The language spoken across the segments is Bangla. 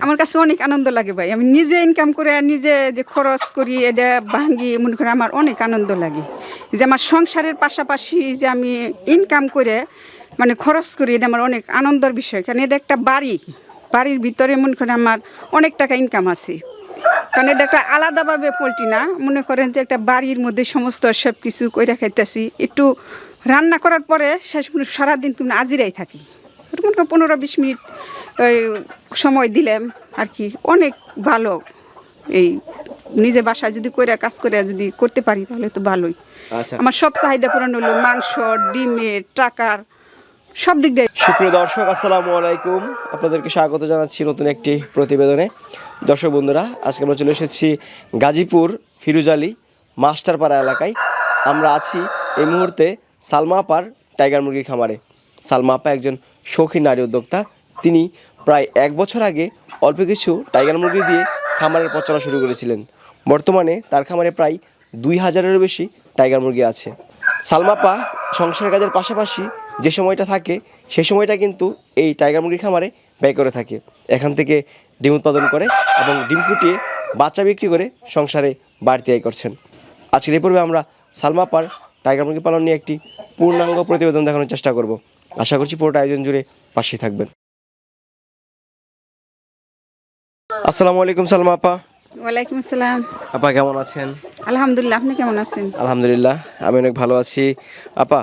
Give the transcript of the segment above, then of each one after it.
আমার কাছে অনেক আনন্দ লাগে ভাই। আমি নিজে ইনকাম করে আর নিজে যে খরচ করি, এটা ভাঙ্গি, মনে করে আমার অনেক আনন্দ লাগে। যে আমার সংসারের পাশাপাশি যে আমি ইনকাম করে মানে খরচ করি, এটা আমার অনেক আনন্দের বিষয়। কারণ এটা একটা বাড়ি। বাড়ির ভিতরে মনে করেন আমার অনেক টাকা ইনকাম আছে। কারণ এটা একটা আলাদাভাবে পোলট্রি না। মনে করেন যে একটা বাড়ির মধ্যে সমস্ত সব কিছু কইরা খাইতেছি। একটু রান্না করার পরে শেষ সারাদিন তুমি আজিরাই থাকি। মনে করেন পনেরো বিশ মিনিট ওই সময় দিলাম আর কি। অনেক ভালো। এই নিজে বাসায় যদি কইরা কাজ করে যদি করতে পারি তাহলে তো ভালোই। আচ্ছা। আমার সব চাহিদা পূরণ হলো মাংস ডিমের টাকার সব দিক দিয়ে। সুপ্রিয় দর্শক আসসালামু আলাইকুম। আপনাদেরকে স্বাগত জানাচ্ছি নতুন একটি প্রতিবেদনে। দর্শক বন্ধুরা আজকে আমরা চলে এসেছি গাজীপুর ফিরুজ আলী মাস্টারপাড়া এলাকায়। আমরা আছি এই মুহূর্তে সালমা আপার টাইগার মুরগির খামারে। সালমা আপা একজন শৌখিন নারী উদ্যোক্তা। তিনি প্রায় এক বছর আগে অল্প কিছু টাইগার মুরগি দিয়ে খামারের পথ চলা শুরু করেছিলেন। বর্তমানে তার খামারে প্রায় দুই হাজারেরও বেশি টাইগার মুরগি আছে। সালমাপা সংসারের কাজের পাশাপাশি যে সময়টা থাকে সেই সময়টা কিন্তু এই টাইগার মুরগির খামারে ব্যয় করে থাকে। এখান থেকে ডিম উৎপাদন করে এবং ডিম ফুটিয়ে বাচ্চা বিক্রি করে সংসারে বাড়তি আয় করছেন। আজকের এই পর্বে আমরা সালমাপার টাইগার মুরগি পালন নিয়ে একটি পূর্ণাঙ্গ প্রতিবেদন দেখানোর চেষ্টা করব। আশা করছি পুরোটা আয়োজন জুড়ে পাশে থাকবেন। আসসালামু আলাইকুম সালমা আপা। ওয়ালাইকুম আসসালাম। আপা কেমন আছেন? আলহামদুলিল্লাহ আপনি কেমন আছেন? আলহামদুলিল্লাহ আমি অনেক ভালো আছি। আপা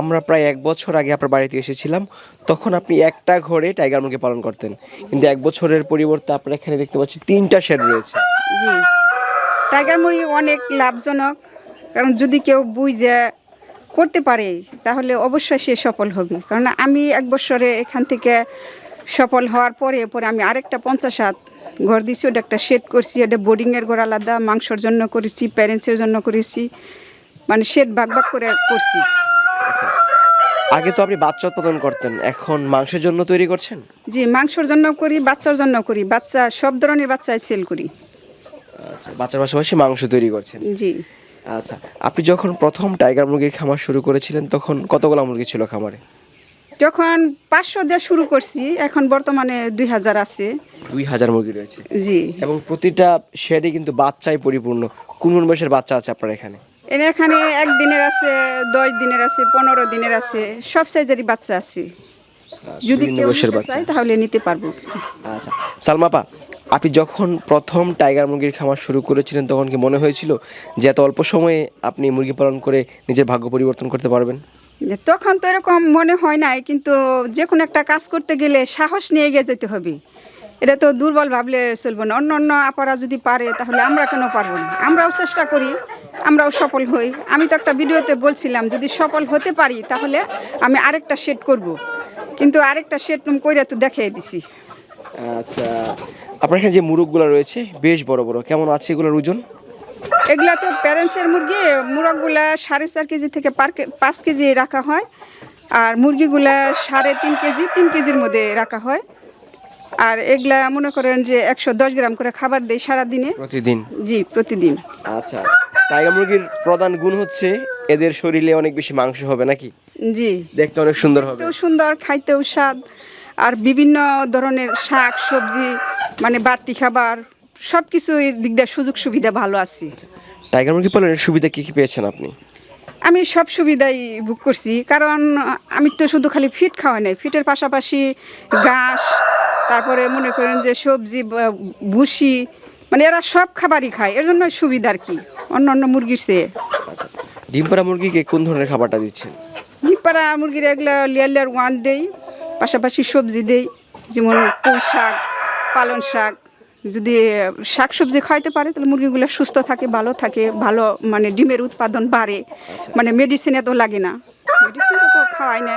আমরা প্রায় এক বছর আগে আপনার বাড়িতে এসেছিলাম। তখন আপনি একটা ঘরে টাইগার মুরগি পালন করতেন। কিন্তু এক বছরের পরিবর্তে আপনার এখানে দেখতে পাচ্ছি তিনটা শেড রয়েছে। জি। টাইগার মুরগি অনেক লাভজনক। কারণ যদি কেউ বুঝে করতে পারে তাহলে অবশ্যই সে সফল হবে। কারণ আমি এক বছরে এখান থেকে সফল হওয়ার পরে পরে আমি আরেকটা পঞ্চাশ হাত ঘর দিয়েছি ওটা একটা শেড করছি ওটা বোর্ডিংয়ের ঘর আলাদা মাংসর জন্য করেছি প্যারেন্টসের জন্য করেছি মানে শেড ভাগ ভাগ করে করছি। আগে তো আপনি বাচ্চা উৎপাদন করতেন এখন মাংসের জন্য তৈরি করছেন? জি মাংসর জন্য করি বাচ্চার জন্য করি বাচ্চা সব ধরনের বাচ্চাই সেল করি। আচ্ছা বাচ্চার পাশাপাশি মাংস তৈরি করছেন। জি। আচ্ছা আপনি যখন প্রথম টাইগার মুরগির খামার শুরু করেছিলেন তখন কতগুলো মুরগি ছিল খামারে? যখন পাঁচশো দিয়ে শুরু করছি এখন বর্তমানে দুই হাজার আছে। দুই হাজার মুরগি রয়েছে। জি। এবং প্রতিটা শেডে কিন্তু বাচ্চাই পরিপূর্ণ। কোন কোন বয়সের বাচ্চা আছে আপনার এখানে? এখানে একদিনের আছে দশ দিনের আছে পনেরো দিনের আছে সব সাইজেরই বাচ্চা আছে। যদি বিভিন্ন কেউ বয়সের নিতে চায় তাহলে নিতে পারব। আচ্ছা সালমাপা আপনি যখন প্রথম টাইগার মুরগির খামার শুরু করেছিলেন তখন কি মনে হয়েছিল যে এত অল্প সময়ে আপনি মুরগি পালন করে নিজের ভাগ্য পরিবর্তন করতে পারবেন? তখন তো এরকম মনে হয় নাই, কিন্তু যে কোনো একটা কাজ করতে গেলে সাহস নিয়ে এগিয়ে যেতে হবে। এটা তো দুর্বল ভাবলে চলবে না। অন্য অন্য আপারা যদি পারে, তাহলে আমরা কেন পারব না? আমরাও চেষ্টা করি, আমরাও সফল হই। আমি তো একটা ভিডিওতে বলছিলাম, যদি সফল হতে পারি, তাহলে আমি আরেকটা সেট করব। কিন্তু আরেকটা সেট করে তো দেখিয়ে দিছি। আচ্ছা আপনার এখানে যে মুরগগুলো রয়েছে, বেশ বড় বড়। কেমন আছে এগুলোর ওজন? এগুলা তো প্যারেন্টসের মুরগি মুরগগুলা সাড়ে চার কেজি থেকে পাঁচ কেজি রাখা হয়। আর মুরগিগুলা সাড়ে তিন কেজি তিন কেজির মধ্যে রাখা হয়। আর এগুলা মনে করেন যে একশো দশ গ্রাম করে খাবার দেয় সারাদিনে। প্রতিদিন? জি প্রতিদিন। আচ্ছা টাইগার মুরগির প্রধান গুণ হচ্ছে এদের শরীরে অনেক বেশি মাংস হবে নাকি? জি। দেখতে অনেক সুন্দর হবে। সুন্দর খাইতেও স্বাদ। আর বিভিন্ন ধরনের শাক সবজি মানে বাড়তি খাবার। সব কিছু দিক দিয়ে সুযোগ সুবিধা ভালো আছে। টাইগার মুরগি পালনের সুবিধা কি কি পেয়েছেন আপনি? আমি সব সুবিধাই বুক করছি কারণ আমি তো শুধু খালি ফিট খাওয়া নাই ফিটের পাশাপাশি ঘাস তারপরে মনে করেন যে সবজি ভুসি মানে এরা সব খাবারই খায় এর জন্য সুবিধা আর কি অন্য অন্য মুরগির চেয়ে। ডিম পাড়া মুরগিকে কোন ধরনের খাবারটা দিচ্ছেন? ডিপাড়া মুরগির এগুলো লেয়ার লেয়ার ওয়ান দেই পাশাপাশি সবজি দেই যেমন পুঁই শাক পালং শাক। যদি শাক সবজি খাইতে পারে তাহলে মুরগিগুলো সুস্থ থাকে ভালো থাকে ভালো মানে ডিমের উৎপাদন বাড়ে। মানে মেডিসিন এত লাগে না। মেডিসিন তো খাওয়াই না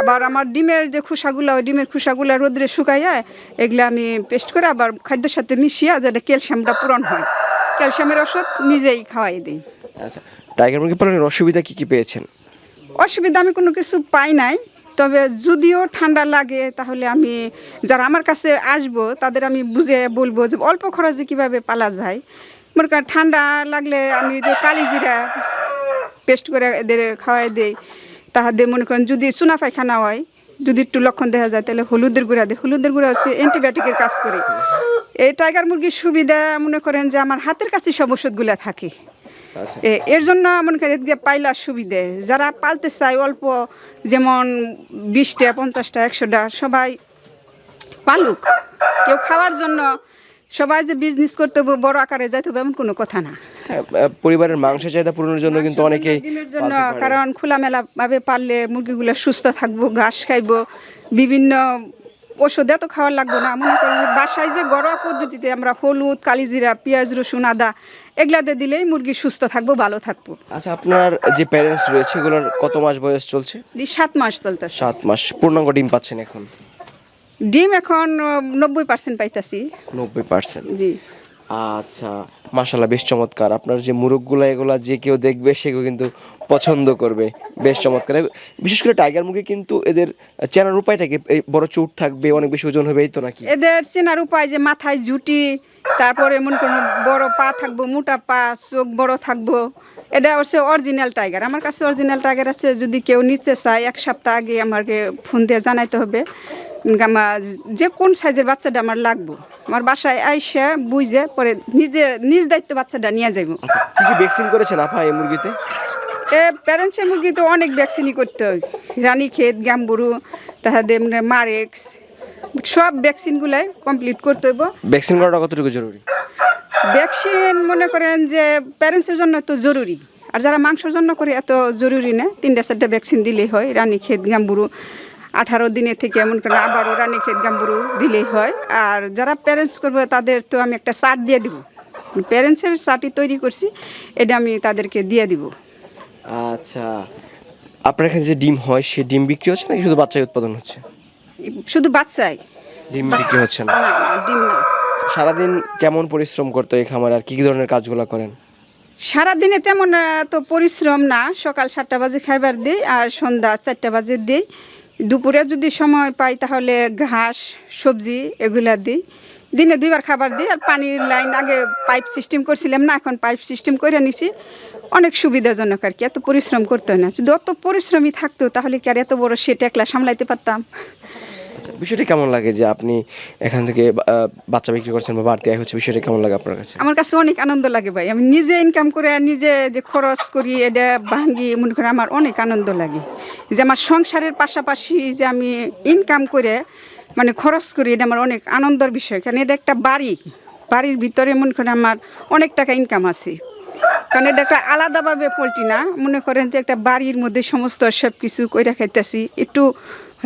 আবার আমার ডিমের যে খোসাগুলো ওই ডিমের খোসাগুলো রোদ্রে শুকাইয়া এগুলো আমি পেস্ট করে আবার খাদ্যের সাথে মিশিয়ে যাতে ক্যালসিয়ামটা পূরণ হয়। ক্যালসিয়ামের ওষুধ নিজেই খাওয়াই দিই। আচ্ছা টাইগার মুরগি পালনের অসুবিধা কী কী পেয়েছেন? অসুবিধা আমি কোনো কিছু পাই নাই। তবে যদিও ঠান্ডা লাগে, তাহলে আমি যারা আমার কাছে আসব, তাদের আমি বুঝে বলব যে অল্প খরচে কীভাবে পালা যায়। মনে করেন ঠান্ডা লাগলে আমি যে কালিজিরা পেস্ট করে এদের খাওয়াই দেই, তাহাদের মনে করেন যদি চুনা পায়খানা হয়, যদি একটু লক্ষণ দেখা যায়, তাহলে হলুদের গুঁড়া দেয় হলুদের গুঁড়া হচ্ছে অ্যান্টিবায়োটিকের কাজ করে। এই টাইগার মুরগির সুবিধা মনে করেন যে আমার হাতের কাছে সব ওষুধগুলো থাকে। এর জন্য মনে এদিকে পাইলার সুবিধে। যারা পালতে চায় অল্প যেমন বিশটা পঞ্চাশটা একশোটা সবাই পালুক। কেউ খাওয়ার জন্য সবাই যে বিজনেস করতে হবে বড় আকারে যাইতে হবে এমন কোনো কথা না। হ্যাঁ, পরিবারের মাংসের চাহিদা পূরণের জন্য কিন্তু অনেকেই জন্য কারণ খোলামেলা ভাবে পারলে মুরগিগুলো সুস্থ থাকব ঘাস খাইবো বিভিন্ন ওষুধ এত খাওয়ার লাগবে না। মনে করি বাসায় যে ঘরোয়া পদ্ধতিতে আমরা হলুদ কালিজিরা পেঁয়াজ রসুন আদা এগুলাতে দিলেই মুরগি সুস্থ থাকব ভালো থাকব। আচ্ছা আপনার যে প্যারেন্টস রয়েছে এগুলোর কত মাস বয়স চলছে? সাত মাস চলতেছে। সাত মাস। পূর্ণাঙ্গ ডিম পাচ্ছেন এখন? ডিম এখন নব্বই পার্সেন্ট পাইতাছি। নব্বই পার্সেন্ট জি। আচ্ছা মাশাল্লাহ বেশ চমৎকার। আপনার যে মুরগগুলো এগুলা যে কেউ দেখবে সেগুলো কিন্তু পছন্দ করবে। বেশ চমৎকার। বিশেষ করে টাইগার মুরগি কিন্তু এদের চেনার উপায়টাকে, এই বড় চুট থাকবে, অনেক বেশি ওজন হবে, এই তো নাকি? এদের চেনার উপায় যে মাথায় জুটি, তারপরে এমন কোন বড় পা থাকব, মোটা পা, চোখ বড় থাকব, এটা হচ্ছে অরিজিনাল টাইগার আমার কাছে অরিজিনাল টাইগার আছে, যদি কেউ নিতে চায়, এক সপ্তাহ আগে আমাকে ফোন দিয়ে জানাইতে হবে। আমার যে কোন সাইজের বাচ্চাটা আমার লাগবো? আমার বাসায় আইসা বুঝে পরে নিজে নিজ দায়িত্ব বাচ্চাটা নিয়ে যাইব। আচ্ছা কি কি ভ্যাকসিন করেছেন আপা এই মুরগিতে? এ প্যারেন্টসের মুরগি তো অনেক ভ্যাকসিনই করতে হয়। রানীক্ষেত গ্যাম্বুরু তাহাদের মারেক্স সব ভ্যাকসিনগুলাই কমপ্লিট করতে হইব। ভ্যাকসিন করাটা কতটুকু জরুরি? ভ্যাকসিন মনে করেন যে প্যারেন্টসের জন্য তো জরুরি। আর যারা মাংসের জন্য করে এত জরুরি না তিনটা চারটা ভ্যাকসিন দিলেই হয়। রানী রানীক্ষেত গাম্বুরু আঠারো দিনের থেকে এমন করে আবারও রানীক্ষেত গাম্বুরু দিলেই হয়। আর যারা প্যারেন্টস করবে তাদের তো আমি একটা চার্ট দিয়ে দিব। প্যারেন্টসের চার্টই তৈরি করছি এটা আমি তাদেরকে দিয়ে দিব। আচ্ছা আপনার এখানে যে ডিম হয় সে ডিম বিক্রি হচ্ছে নাকি শুধু বাচ্চাই উৎপাদন হচ্ছে? শুধু বাচ্চাই। ডিম বিক্রি হচ্ছে না? ডিম না। সারাদিন কেমন পরিশ্রম করতে এই খামারে আর কি কি ধরনের কাজগুলো করেন? সারাদিনে তেমন তো পরিশ্রম না। সকাল সাতটা বাজে খাইবার দিই আর সন্ধ্যা চারটা বাজে দিই। দুপুরে যদি সময় পাই তাহলে ঘাস, সবজি এগুলা দিই। দিনে দুইবার খাবার দিই আর পানির লাইন আগে পাইপ সিস্টেম করছিলাম না, এখন পাইপ সিস্টেম করে নিছি। অনেক সুবিধাজনক আর কি, এত পরিশ্রম করতে হয় না। যদি অত পরিশ্রমই থাকতো তাহলে কি আর এত বড় সেটা একলা সামলাইতে পারতাম? বিষয়টা কেমন লাগে যে আপনি এখান থেকে বাচ্চা বিক্রি করছেন বা বাড়তি আয় হচ্ছে, বিষয়টা কেমন লাগে আপনার কাছে? আমার কাছে অনেক আনন্দ লাগে ভাই। আমি নিজে ইনকাম করে আর নিজে যে খরচ করি, এটা ভাঙ্গি, মনে করে আমার অনেক আনন্দ লাগে। যে আমার সংসারের পাশাপাশি যে আমি ইনকাম করে মানে খরচ করি, এটা আমার অনেক আনন্দের বিষয়। কারণ এটা একটা বাড়ি। বাড়ির ভিতরে মনে করে আমার অনেক টাকা ইনকাম আছে। কারণ এটা একটা আলাদাভাবে পোলট্রি না। মনে করেন যে একটা বাড়ির মধ্যে সমস্ত সব কিছু কইরা খাইতেছি। একটু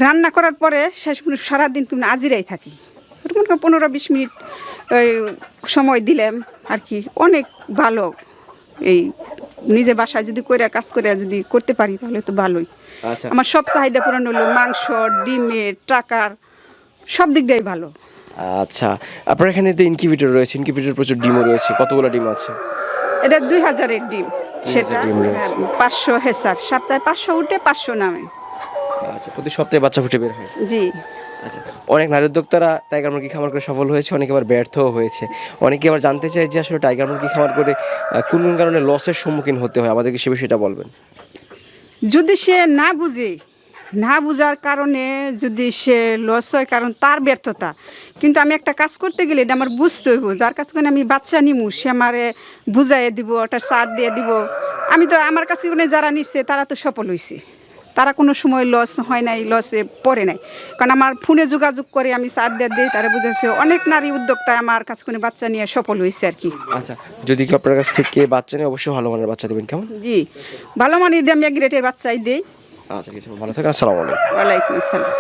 রান্না করার পরে শেষ সারাদিন তুমি আজিরাই থাকি। মনে পনেরো বিশ মিনিট ওই সময় দিলাম আর কি অনেক ভালো। এই নিজে বাসায় যদি কইরা কাজ করে যদি করতে পারি তাহলে তো ভালোই। আচ্ছা। আমার সব চাহিদা পূরণ হলো মাংস ডিমের টাকার সব দিক দিয়েই ভালো। আচ্ছা আপনার এখানে তো ইনকিউবেটর রয়েছে ইনকিউবেটর প্রচুর ডিমও রয়েছে কতগুলো ডিম আছে? এটা দুই হাজারের ডিম সেটা। হ্যাঁ, পাঁচশো হেসার সপ্তাহে পাঁচশো উঠে পাঁচশো নামে। আচ্ছা প্রতি সপ্তাহে বাচ্চা ফুটে বের হয়? জি। আচ্ছা অনেক নারী উদ্যোক্তারা টাইগার মুরগি খামার করে সফল হয়েছে অনেকে আবার ব্যর্থও হয়েছে। অনেকে আবার জানতে চায় যে আসলে টাইগার মুরগি খামার করে কোন কোন কারণে লসের সম্মুখীন হতে হয়? আমাদেরকে সে বিষয়টা বলবেন। যদি সে না বুঝে না বুঝার কারণে যদি সে লস হয় কারণ তার ব্যর্থতা। কিন্তু আমি একটা কাজ করতে গেলে এটা আমার বুঝতে হইব যার কাছে আমি বাচ্চা নিমু সে আমারে বুঝাইয়ে দিব ওটা সার দিয়ে দিব। আমি তো আমার কাছে যারা নিচ্ছে তারা তো সফল হয়েছে তারা কোনো সময় লস হয় নাই লসে পড়ে নাই। কারণ আমার ফোনে যোগাযোগ করে আমি সার দিয়ে দিই তারা বুঝেছে অনেক নারী উদ্যোক্তায় আমার কাছে কোনো বাচ্চা নিয়ে সফল হয়েছে আর কি। আচ্ছা যদি কি আপনার কাছ থেকে বাচ্চা নিয়ে অবশ্যই ভালো মানের বাচ্চা দেবেন কেমন? জি ভালো মানের দিয়ে আমি এক গ্রেটের বাচ্চাই দিই। আচ্ছা ঠিক আছে ভালো থাকেন আসসালামু আলাইকুম। ওয়ালাইকুম আসসালাম।